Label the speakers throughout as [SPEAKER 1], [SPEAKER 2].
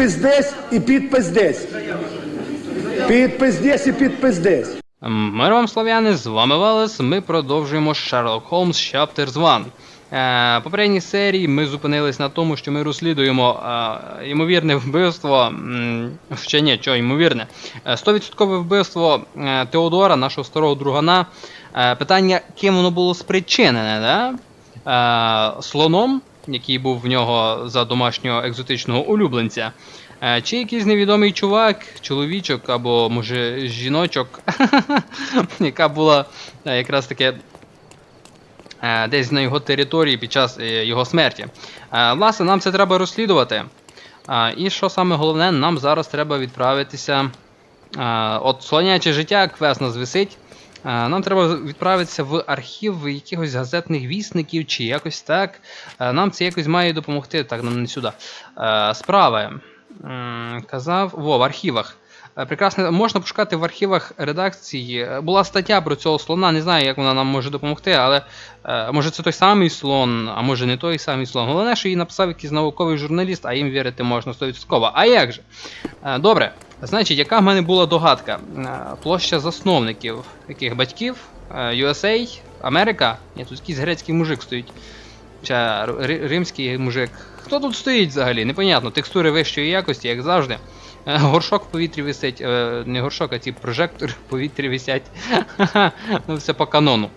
[SPEAKER 1] Підпис десь і підпис десь. Підпис десь і підпис десь.
[SPEAKER 2] Мир вам, слов'яни, з вами Велес. Ми продовжуємо Sherlock Holmes Chapters 1. Е, попередній серії ми зупинились на тому, що ми розслідуємо е, ймовірне вбивство. Ще ні, що ймовірне. Е, 100% вбивство е, Теодора, нашого старого другана. Е, питання, ким воно було спричинене, да? Е, слоном, який був в нього за домашнього екзотичного улюбленця. Е, Чи якийсь невідомий чувак, чоловічок або може жіночок, яка була е, якраз таки е, десь на його території під час його смерті. Власне, нам це треба розслідувати. І що саме головне, нам зараз треба відправитися. От слоняче життя, квест нас висить. Нам треба відправитися в архів якихось газетних вісників чи якось так. Нам це якось має допомогти. Так, нам не сюди. Справи. Казав. Во, в архівах. Прекрасно, можна пошукати в архівах редакції. Була стаття про цього слона, не знаю, як вона нам може допомогти, але е, може це той самий слон, а може не той самий слон. Головне, що її написав якийсь науковий журналіст, а їм вірити можна 100%. А як же? Е, Добре, значить, яка в мене була догадка? Е, Площа засновників яких батьків? Е, USA, Америка? Ні, тут якийсь грецький мужик стоїть. Чи римський мужик. Хто тут стоїть взагалі? Непонятно. Текстури вищої якості, як завжди. Е, Горшок в повітрі висить. е, Не горшок, а ті прожектори в повітрі висять. ну, все по канону.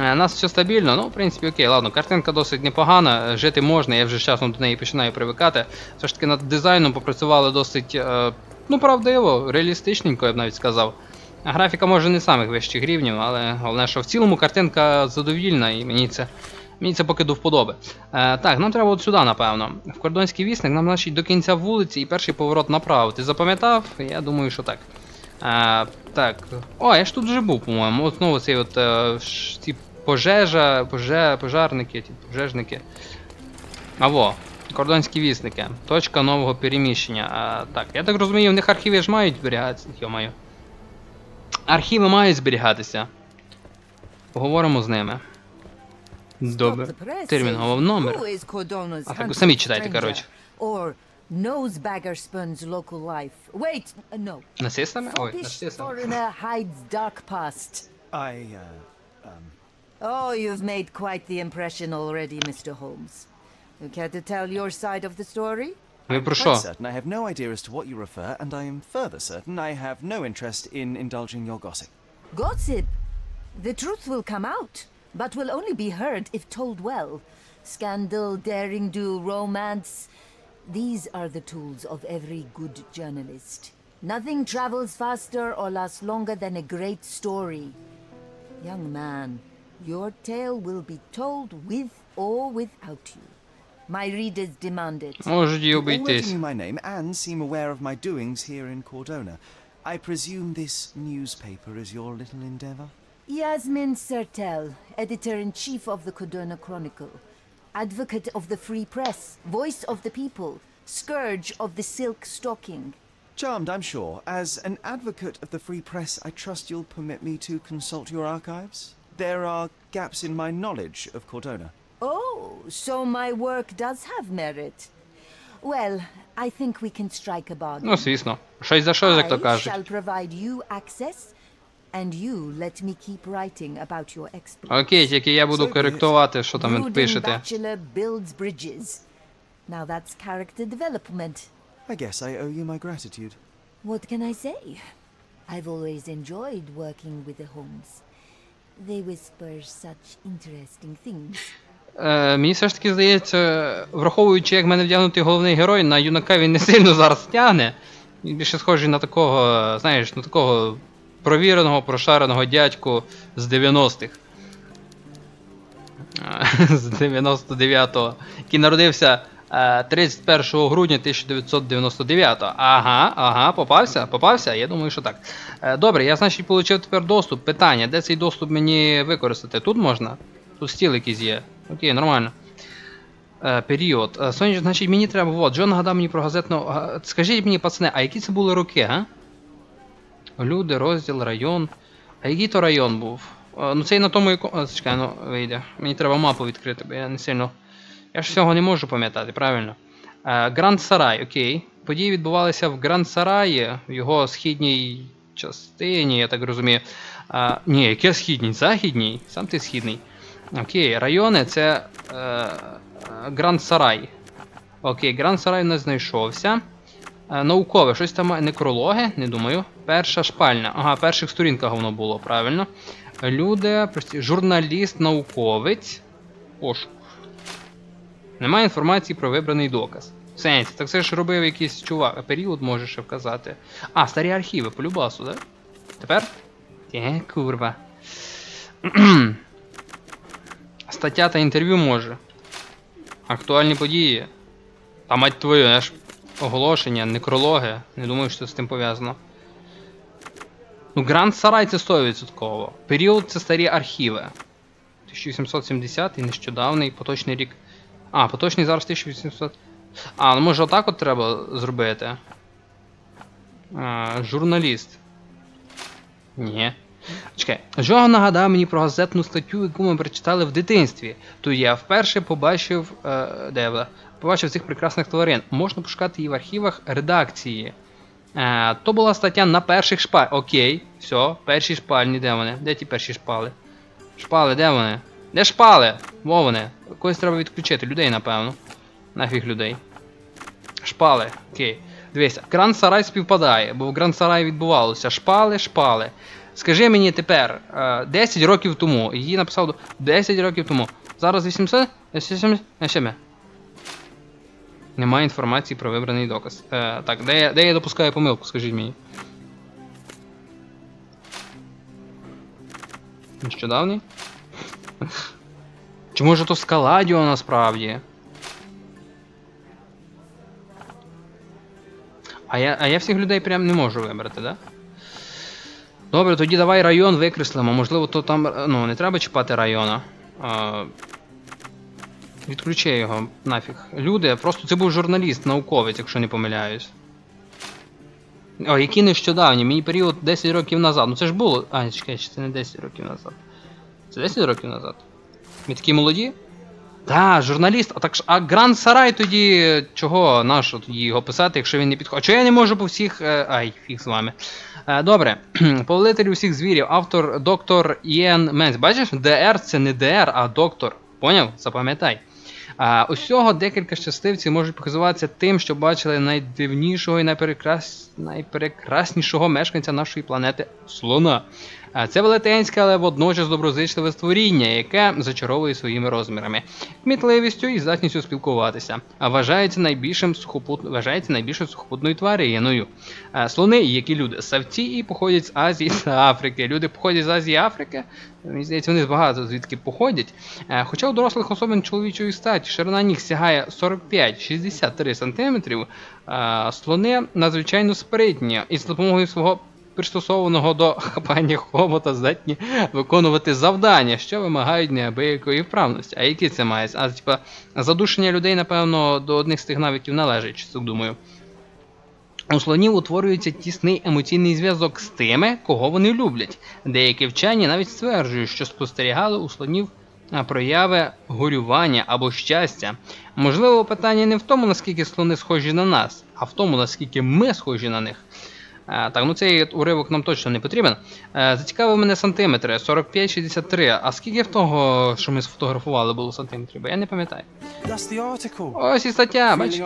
[SPEAKER 2] Е, У нас все стабільно, ну, в принципі, окей, ладно, картинка досить непогана, е, жити можна, я вже часом до неї починаю привикати. Все ж таки над дизайном попрацювали досить, е, ну, правдиво, реалістичненько, я б навіть сказав. Графіка може не самих вищих рівнів, але головне, що в цілому картинка задовільна і мені це, мені це поки до вподоби. Е, так, нам треба от сюди, напевно. В кордонський вісник нам значить до кінця вулиці і перший поворот направо. Ти запам'ятав? Я думаю, що так. Е, так. О, я ж тут вже був, по-моєму. От знову цей от е, ці пожежа, поже, пожарники, ті пожежники. А во, кордонські вісники. Точка нового переміщення. А, так, я так розумію, в них архіви ж мають зберігатися. Йо-моє. Архіви мають зберігатися. Поговоримо з ними. Добре. Терміновий номер. А так самі читайте, коротше.
[SPEAKER 3] Nosebagger spurns local life. Wait, no. Foppish foreigner hides dark past.
[SPEAKER 4] I, uh, um,
[SPEAKER 3] Oh, you've made quite the impression already, Mr. Holmes. You care to tell your side of the story?
[SPEAKER 2] Ви про
[SPEAKER 4] quite
[SPEAKER 2] що?
[SPEAKER 4] certain I have no idea as to what you refer, and I am further certain I have no interest in indulging your gossip.
[SPEAKER 3] Gossip. The truth will come out, but will only be heard if told well. Scandal, daring do, romance. These are the tools of every good journalist. Nothing travels faster or lasts longer than a great story. Young man, your tale will be told with or without you. My readers demand it.
[SPEAKER 2] Можуть і
[SPEAKER 4] You already
[SPEAKER 2] обійтись.
[SPEAKER 4] knew my name and seem aware of my doings here in Cordona. I presume this newspaper is your little endeavor?
[SPEAKER 3] Yasmin Sertel, editor-in-chief of the Codona Chronicle, advocate of the free press, voice of the people, scourge of the silk stocking.
[SPEAKER 4] Charmed, I'm sure. As an advocate of the free press, I trust you'll permit me to consult your archives? There are gaps in my knowledge of Cordona.
[SPEAKER 3] Oh, so my work does have merit. Well, I think we can strike a bargain.
[SPEAKER 2] Ну, звісно. Щось за щось, як то
[SPEAKER 3] I
[SPEAKER 2] кажуть.
[SPEAKER 3] shall provide you access, and you let me keep writing about your exploits.
[SPEAKER 2] Окей, тільки я буду
[SPEAKER 4] So be it.
[SPEAKER 2] коректувати, що там ви
[SPEAKER 3] Brooding
[SPEAKER 2] пишете.
[SPEAKER 3] bachelor builds bridges. Now that's character development.
[SPEAKER 4] I guess I owe you my gratitude.
[SPEAKER 3] What can I say? I've always enjoyed working with the Holmes. They whisper such interesting things.
[SPEAKER 2] Е, мені все ж таки здається, враховуючи, як мене вдягнутий головний герой, на юнака він не сильно зараз тягне. Він більше схожий на такого, знаєш, на такого провіреного, прошареного дядьку з 90-х. Е, З 99-го. Який народився 31 грудня 1999. Ага, ага, попався, попався? Я думаю, що так. Е, Добре, я, значить, отримав тепер доступ. Питання, де цей доступ мені використати? Тут можна? Тут стіл якийсь є. Окей, нормально. Е, період. Е, Сонячно, значить, мені треба. Вот, Джон нагадав мені про газетну. Скажіть мені, пацани, а які це були роки, га? Люди, розділ, район. А який то район був? Е, ну цей на тому. Е, Чекай, ну вийде. Мені треба мапу відкрити, бо я не сильно. Я ж всього не можу пам'ятати, правильно? Е, Гранд Сарай, окей. Події відбувалися в Гранд Сараї, в його східній частині, я так розумію. Е, ні, яке східній? Західній? Сам ти східний. Окей, райони це е, Гранд Сарай. Окей, Гранд Сарай не знайшовся. Наукове, щось там некрологи, не думаю. Перша шпальня. Ага, перших сторінках воно було, правильно. Люди, прості, журналіст, науковець. Пошук. Немає інформації про вибраний доказ. В сенсі, так це ж робив якийсь чувак, а період може ще вказати. А, старі архіви, по любасу, да? Тепер? Е, курва. Стаття та інтерв'ю може. Актуальні події. А мать твою, я ж оголошення, некрологи. Не думаю, що з тим пов'язано. Ну, Гранд Сарай це 100%. Період це старі архіви. 1870 і нещодавний поточний рік. А, поточний зараз 1800. А, ну може отак от треба зробити. А, журналіст. Ні. Чекай, Жога нагадав мені про газетну статтю, яку ми прочитали в дитинстві. То я вперше побачив. Е, де вона? Побачив цих прекрасних тварин. Можна пошукати її в архівах редакції. Е, то була стаття на перших шпаль. Окей, все, перші шпальні, де вони? Де ті перші шпали? Шпали, де вони? Де шпали? Во вони. Когось треба відключити. Людей, напевно. Нафіг людей. Шпали, окей. Дивися, Гранд Сарай співпадає, бо в Гранд Сарай відбувалося. Шпали, шпали. Скажи мені тепер, е, 10 років тому, її написав до- 10 років тому. Зараз 800? 800? А ще ми. Немає інформації про вибраний доказ. Е, так, де де я допускаю помилку, скажіть мені. Нещодавній? Чи може то скаладіо насправді? А я, а я всіх людей прям не можу вибрати, да? Добре, тоді давай район викреслимо. Можливо, то там. Ну, не треба чіпати района. А, відключи його нафіг. Люди, просто це був журналіст, науковець, якщо не помиляюсь. О, які нещодавні, мені період 10 років назад. Ну це ж було. А, чекай, це не 10 років назад. Це 10 років назад? Ми такі молоді? Так, журналіст, а так а Гранд Сарай тоді чого нащо тоді його писати, якщо він не підходить? А чого я не можу по всіх. е, Ай, фіг з вами. Е, Добре, повелитель усіх звірів, автор доктор Іен Менс. Бачиш, ДР це не ДР, а доктор. Поняв? Запам'ятай. А, усього декілька щасливців можуть показуватися тим, що бачили найдивнішого і найперекрас... найперекраснішого мешканця нашої планети слона. Це велетенське, але водночас доброзичливе створіння, яке зачаровує своїми розмірами, кмітливістю і здатністю спілкуватися. А вважається найбільшим сухопут... вважається найбільшою сухопутною твариною. Слони, як і люди, савці і походять з Азії та Африки. Люди походять з Азії і Африки. Мені здається, вони багато звідки походять. Хоча у дорослих особин чоловічої статі ширина ніг сягає 45-63 см, слони надзвичайно спритні і з допомогою свого пристосованого до хапання хобота здатні виконувати завдання, що вимагають неабиякої вправності. А які це має? А типа задушення людей, напевно, до одних з тих навиків належить, так думаю. У слонів утворюється тісний емоційний зв'язок з тими, кого вони люблять. Деякі вчені навіть стверджують, що спостерігали у слонів прояви горювання або щастя. Можливо, питання не в тому, наскільки слони схожі на нас, а в тому, наскільки ми схожі на них. Е, Так, ну цей уривок нам точно не потрібен. Е, Зацікавив мене сантиметри 45-63. А скільки в того, що ми сфотографували, було сантиметрів? Бо я не пам'ятаю. Ось і стаття, бачиш.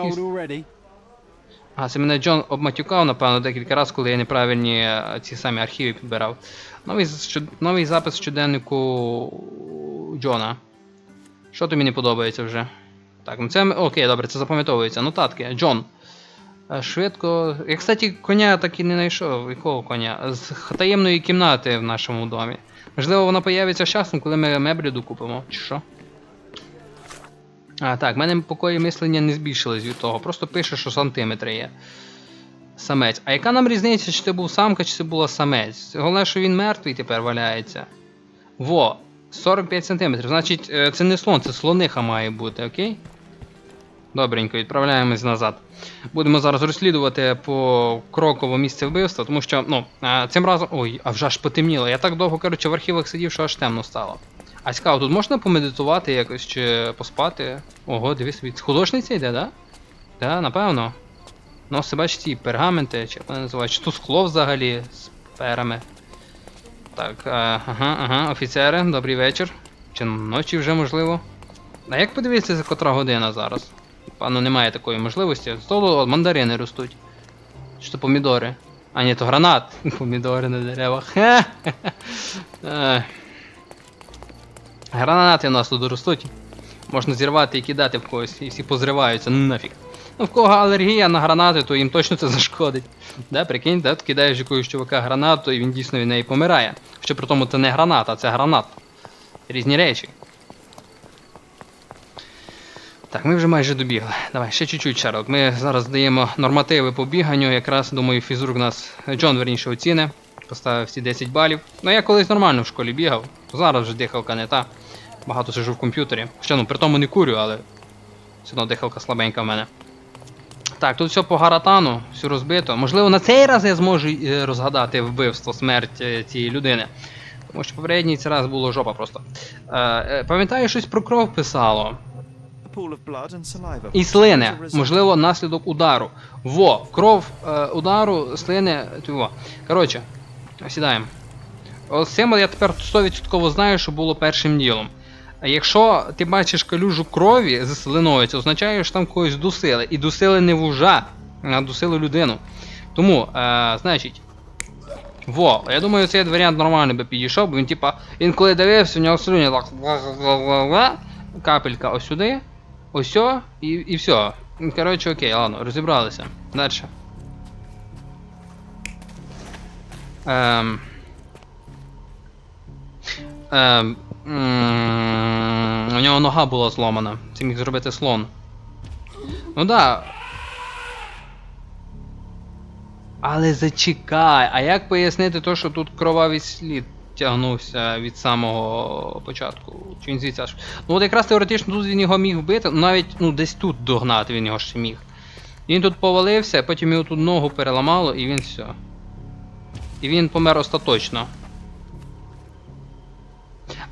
[SPEAKER 2] А, це мене Джон обматюкав, напевно, декілька разів, коли я неправильні е, ці самі архіви підбирав. Новий, новий запис щоденнику Джона. Що тобі не подобається вже? Так, ну це. Окей, добре, це запам'ятовується. Нотатки. Джон. Е, Швидко. Я, кстати, коня так і не знайшов. Якого коня? З таємної кімнати в нашому домі. Можливо, вона появиться з часом, коли ми меблі докупимо, чи що? А, так, в мене покої мислення не збільшились від того. Просто пише, що сантиметри є. Самець. А яка нам різниця, чи це був самка, чи це була самець? Головне, що він мертвий тепер валяється. Во, 45 сантиметрів. Значить, е, це не слон, це слониха має бути, окей? Добренько, відправляємось назад. Будемо зараз розслідувати по кроково місце вбивства, тому що, ну, цим разом. Ой, а вже аж потемніло. Я так довго, коротше, в архівах сидів, що аж темно стало. А цікаво, тут можна помедитувати якось чи поспати? Ого, дивись, від художниця йде, да? Так, напевно. Носи, бачите, ці пергаменти, чи як вони називають, чи то скло взагалі з перами. Так, ага, ага, офіцери, добрий вечір. Чи ночі вже можливо. А як подивитися, за котра година зараз? Пану немає такої можливості. Зато мандарини ростуть. Чи то помідори? А ні, то гранат. Помідори на деревах. Е. Гранати у нас тут ростуть. Можна зірвати і кидати в когось, і всі позриваються, ну нафіг. Ну, в кого алергія на гранати, то їм точно це зашкодить. Да, прикинь, да, ти кидаєш якогось чувака гранату, і він дійсно від неї помирає. Що при тому це не граната, це гранат. Різні речі. Так, ми вже майже добігли. Давай, ще чуть-чуть, Шерлок. Ми зараз даємо нормативи по біганню. Якраз, думаю, фізрук нас. Джон, верніше, оціни. Поставив всі 10 балів. Ну я колись нормально в школі бігав. Зараз вже дихалка не та. Багато сижу в комп'ютері. Ще ну при тому не курю, але все одно дихалка слабенька в мене. Так, тут все по гаратану, все розбито. Можливо, на цей раз я зможу е, розгадати вбивство, смерть е, цієї людини. Тому що попередній цей раз було жопа просто. Е, пам'ятаю, щось про кров писало. І слини, можливо, наслідок удару. Во, кров е, удару, слини. Во. Коротше, сідаємо. Символ я тепер 100% знаю, що було першим ділом. Якщо ти бачиш калюжу крові з слиною, це означає, що там когось дусили. І дусили не вужа, а дусили людину. Тому, е, значить. Во, я думаю, цей варіант нормально би підійшов, бо він типа. Він коли дивився, у нього слюні так. Капелька ось сюди. Ось і, і все. Коротше, окей, ладно, розібралися. Дальше. Ем. Ем. У нього нога була зломана. Це міг зробити слон. Ну да. Але зачекай, а як пояснити то, що тут кровавий слід тягнувся від самого початку? Чи він звідси аж. Ну от якраз теоретично тут він його міг вбити, навіть ну десь тут догнати він його ще міг. Він тут повалився, потім його тут ногу переламало і він все. І він помер остаточно.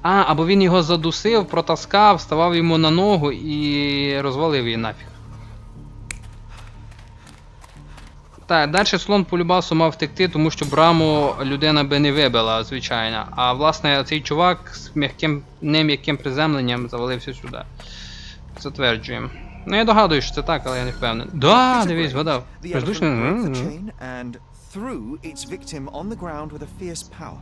[SPEAKER 2] А, або він його задусив, протаскав, ставав йому на ногу і розвалив її нафіг. Так, далі слон по любасу мав втекти, тому що браму людина би не вибила, звичайно. А власне цей чувак з м'яким, не м'яким приземленням завалився сюди. Затверджуємо. Ну я догадуюсь, що це так, але я не впевнений. Да, дивись, вгадав.
[SPEAKER 4] And threw its victim on the ground with a fierce power.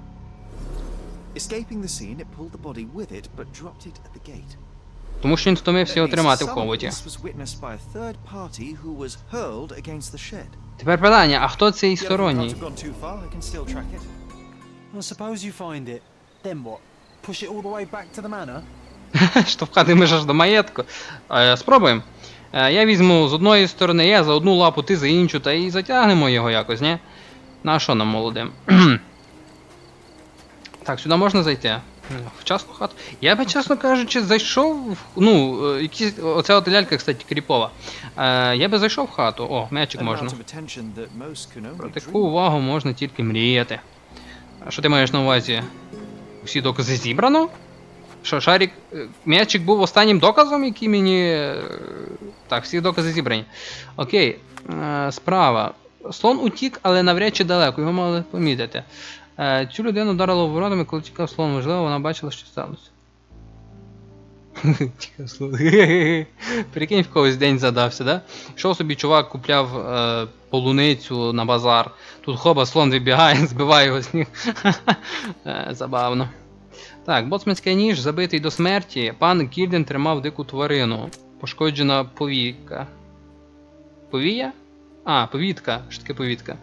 [SPEAKER 4] Escaping the scene, it pulled the body with it, but dropped it at the gate.
[SPEAKER 2] Тому що він втомився його тримати в
[SPEAKER 4] some of
[SPEAKER 2] ковоті.
[SPEAKER 4] This was witnessed by a third party who was hurled against the shed.
[SPEAKER 2] Тепер питання, а хто цей сторонній?
[SPEAKER 5] the manor?
[SPEAKER 2] Штовхатимеш аж до маєтку. Е, спробуємо. Е, я візьму з одної сторони, я за одну лапу, ти за іншу, та і затягнемо його якось, ні? На що нам молодим? так, сюди можна зайти? Е, В хату. Я би, чесно кажучи, зайшов. Ну, е, якісь. Оця от лялька, кстати, кріпова. Е, я би зайшов в хату. О, м'ячик можна. Про таку увагу можна тільки мріяти. А що ти маєш на увазі? Всі докази зібрано? Що, Шарік. е, М'ячик був останнім доказом, який мені. е, Так, всі докази зібрані. Окей. е, Справа. Слон утік, але навряд чи далеко, його мали помітити. Е, Цю людину вдарило воротами, коли тікав слон. Можливо, вона бачила, що сталося. Тікав слон. Прикинь, в когось день задався, да? Йшов собі чувак, купляв е, полуницю на базар. Тут хоба, слон вибігає, збиває його з ніг. Е, Забавно. Так, боцманський ніж забитий до смерті. Пан Кільден тримав дику тварину. Пошкоджена повійка. Повія? А, повідка. Що таке повідка?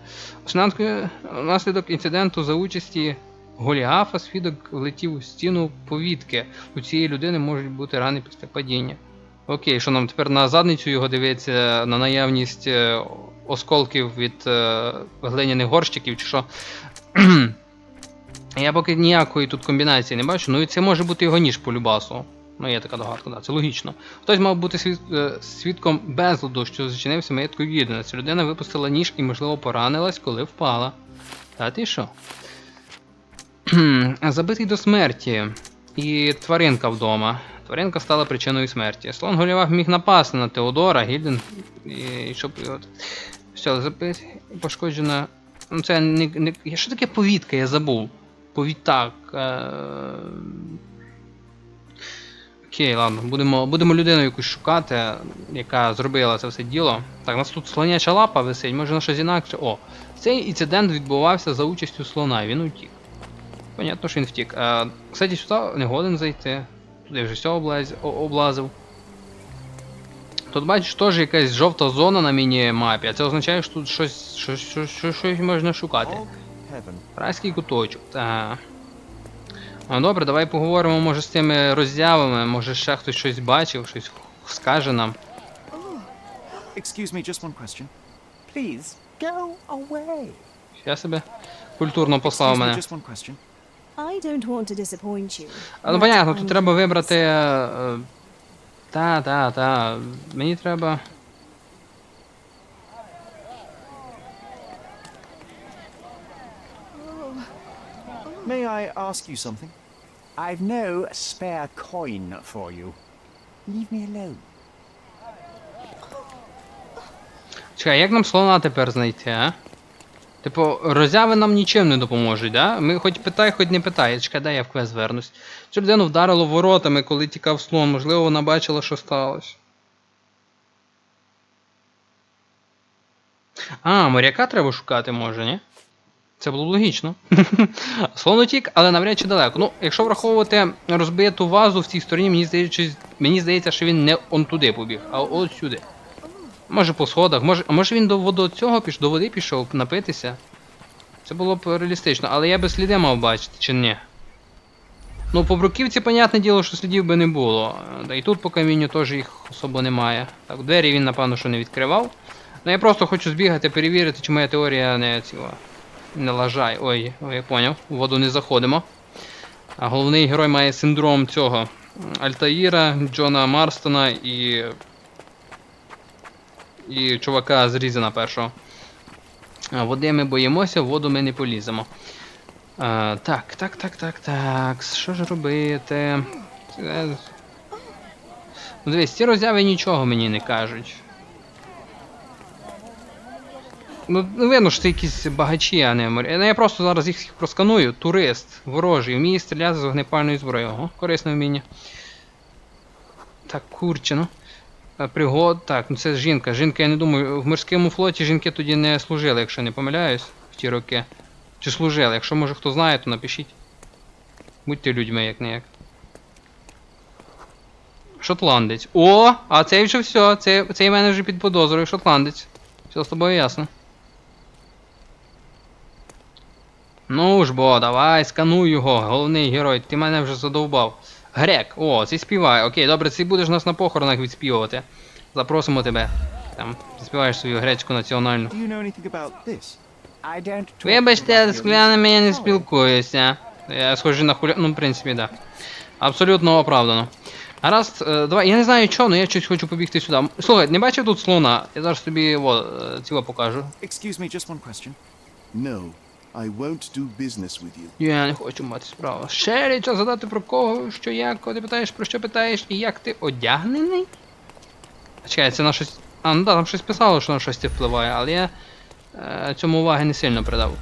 [SPEAKER 2] Внаслідок- Внаслідок інциденту за участі Голіафа свідок влетів у стіну повідки. У цієї людини можуть бути рани після падіння. Окей, що нам тепер на задницю його дивиться на наявність е, осколків від е, глиняних горщиків, чи що. Я поки ніякої тут комбінації не бачу, ну і це може бути його ніж по любасу. Ну, є така догадка, да, це логічно. Хтось мав бути свід... е, свідком безладу, що зачинився маєтку відданості. Людина випустила ніж і, можливо, поранилась, коли впала. Та ти що? Забитий до смерті. І тваринка вдома. Тваринка стала причиною смерті. Слон Голівах міг напасти на Теодора, Гільден І щоб його. Все, запит. Пошкоджена. Ну це не. не... Що таке повітка, я забув. Повітак. Е... Окей, ладно, будемо, будемо людину якусь шукати, яка зробила це все діло. Так, у нас тут слоняча лапа висить, може на щось інакше. О, цей інцидент відбувався за участю слона, він утік. Понятно, що він втік. А, кстати, сюди не годен зайти. Туди вже все облаз... облазив. Тут бачиш теж якась жовта зона на міні-мапі, а це означає, що тут щось, щось, щось, щось, щось можна шукати. Райський куточок. Та. Ну добре, давай поговоримо, може, з тими роззявами, може ще хтось щось бачив, щось скаже нам.
[SPEAKER 4] Excuse me, just one question.
[SPEAKER 5] Please, go away.
[SPEAKER 2] Я себе культурно послав мене.
[SPEAKER 4] just one question.
[SPEAKER 6] I don't want to disappoint you.
[SPEAKER 2] А, ну понятно, тут треба вибрати. е, Та, та, та. Мені треба.
[SPEAKER 4] May I ask you something?
[SPEAKER 5] I've no spare coin for you. Leave me alone.
[SPEAKER 2] Чекай, як нам слона тепер знайти, а? Типу, роззяви нам нічим не допоможуть, да? Ми хоч питай, хоч не питай. Чекай, дай я в квест вернусь. Цю людину вдарило воротами, коли тікав слон, можливо, вона бачила, що сталося. А, моряка треба шукати, може, ні? Це було б логічно. Слон утік, але навряд чи далеко. Ну, якщо враховувати розбиту вазу в цій стороні, мені здається, мені здається, що він не он туди побіг, а от сюди. Може по сходах, може, може він до воду цього піш, до води пішов напитися. Це було б реалістично, але я би сліди мав бачити, чи ні. Ну, по бруківці, понятне діло, що слідів би не було. Та і тут по камінню теж їх особо немає. Так, двері він, напевно, що не відкривав. Ну я просто хочу збігати, перевірити, чи моя теорія не ціла. Не лажає. Ой, ой, я поняв. У воду не заходимо. А головний герой має синдром цього. Альтаїра, Джона Марстона і і чувака з Різена першого. Води ми боїмося, в воду ми не поліземо. А, так, так, так, так, так. Що ж робити? Це... Ну, дивись, ці роззяви нічого мені не кажуть. Ну, ну видно, що це якісь багачі, а не моря. Ну, я просто зараз їх просканую. Турист, ворожий, вміє стріляти з вогнепальної зброї. Ого, корисне вміння. Так, курче, ну. Е, Пригод, так, ну це жінка. Жінка, я не думаю, в морському флоті жінки тоді не служили, якщо не помиляюсь, в ті роки. Чи служили? Якщо може хто знає, то напишіть. Будьте людьми, як не як. Шотландець. О! А цей вже все. Цей, в мене вже під подозрою шотландець. Все з тобою ясно. Ну ж бо, давай, скануй його, головний герой, ти мене вже задовбав. Грек, о, цей співає. Окей, добре, ти будеш нас на похоронах відспівувати. Запросимо тебе. Там, заспіваєш свою грецьку національну. Вибачте, з
[SPEAKER 5] your
[SPEAKER 2] я не спілкуюся. Я схожий на хуля... Ну, в принципі, да. Абсолютно оправдано. Гаразд, е, давай, я не знаю чого, але я щось хочу побігти сюди. Слухай, не бачив тут слона? Я зараз тобі о, е, цього покажу.
[SPEAKER 4] Excuse me, just one question.
[SPEAKER 7] No, I won't do business with you.
[SPEAKER 2] Я не хочу мати справу. Ще річ задати про кого, що як, коли ти питаєш, про що питаєш і як ти одягнений? Чекай, це на щось. А, ну да, там щось писало, що на щось це впливає, але я е, цьому уваги не сильно придав.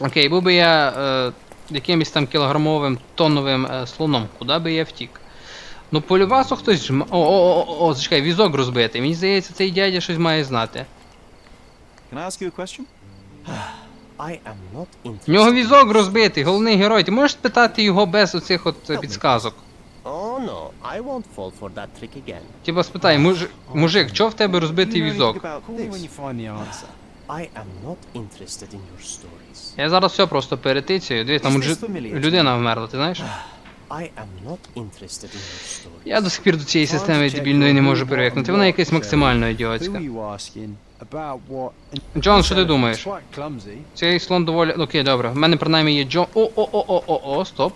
[SPEAKER 2] Окей, був би я е, якимось там кілограмовим тоновим е, слоном, куди би я втік? Ну, по любасу хтось жм... О, о, о, о, зачекай, візок розбитий. Мені здається, цей дядя щось має знати.
[SPEAKER 4] Can I ask you a question?
[SPEAKER 8] I am not interested.
[SPEAKER 2] В нього візок розбитий, головний герой. Ти можеш спитати його без оцих от е, підсказок?
[SPEAKER 8] Oh no, I won't fall for that trick again.
[SPEAKER 2] Типа спитай, муж... мужик, чого в тебе розбитий візок?
[SPEAKER 8] I am not interested in your stories.
[SPEAKER 2] Я зараз все просто перетицюю. Дивись, там
[SPEAKER 4] to
[SPEAKER 2] людина вмерла, ти знаєш?
[SPEAKER 8] I am not interested in your stories.
[SPEAKER 2] Я до сих пір до цієї системи дебільної не можу привикнути. Вона якась максимально ідіотська. Джон, що ти думаєш? Цей слон доволі. Окей, добре. В мене принаймні є Джон. О, о, о, о, о, о, стоп.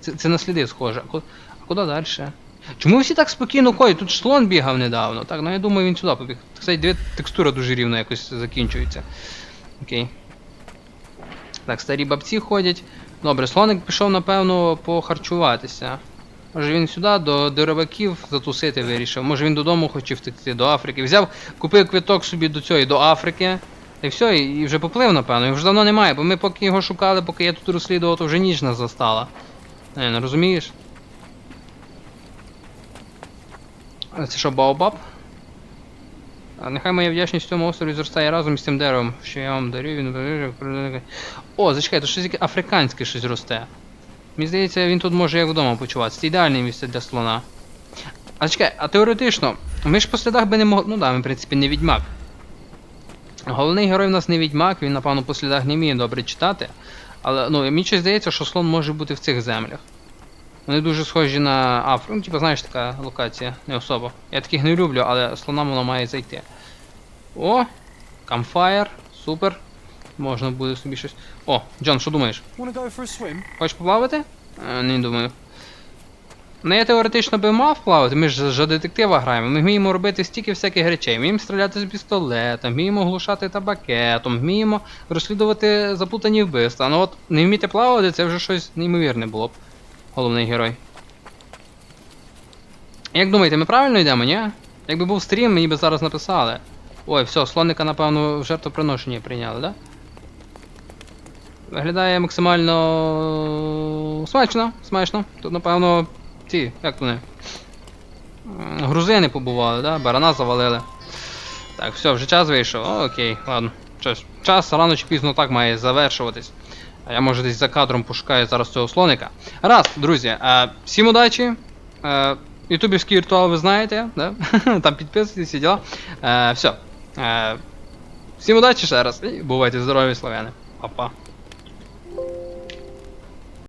[SPEAKER 2] Це, це на сліди схоже. А а куди далі? Чому всі так спокійно ходять? Тут ж слон бігав недавно. Так, ну я думаю, він сюди побіг. Кстати, дві текстура дуже рівно якось закінчується. Окей. Так, старі бабці ходять. Добре, слоник пішов, напевно, похарчуватися. Може він сюди до, рибаків затусити вирішив. Може він додому хотів втекти до Африки. Взяв, купив квиток собі до цієї, до Африки. Й все, і і вже поплив, напевно. Його вже давно немає, бо ми поки його шукали, поки я тут розслідував, то вже ніч нас застала. Не, не розумієш? А Це що, Баобаб? А нехай моя вдячність цьому острові зростає разом із цим деревом, що я вам дарю, він вирішив. О, зачекай, то щось яке африканське щось росте. Мені здається, він тут може як вдома почуватися. Це ідеальне місце для слона. А чекай, а теоретично, ми ж по слідах би не могли. Ну да, ми, в принципі, не відьмак. Головний герой в нас не відьмак, він, напевно, по слідах не вміє добре читати. Але ну, мені щось здається, що слон може бути в цих землях. Вони дуже схожі на Африку. Ну, типу, знаєш, така локація, не особо. Я таких не люблю, але слонам воно має зайти. О! Камфайр, супер. Можна буде собі щось. О, Джон, що думаєш? Хочеш поплавати? Е, не думаю. Ну я теоретично би мав плавати, ми ж за детектива граємо. Ми вміємо робити стільки всяких речей. Вміємо стріляти з пістолета, вміємо глушати табакетом, вміємо розслідувати заплутані вбивства. Ну от не вміти плавати, це вже щось неймовірне було б. Головний герой. Як думаєте, ми правильно йдемо, ні? Якби був стрім, мені би зараз написали. Ой, все, слоника, напевно, в жертвоприношення прийняли, да? Виглядає максимально смачно, смачно. Тут, напевно, ті, як вони? Грузини побували, да? Барана завалили. Так, все, вже час вийшов. О, окей, ладно. Час, час рано чи пізно так має завершуватись. А я може десь за кадром пошукаю зараз цього слоника. Раз, друзі, е, всім удачі. Е, Ютубівський віртуал ви знаєте, да? там підписуйтесь, всі діла. Е, все. Е, всім удачі ще раз. І бувайте здорові, славяни. Па-па.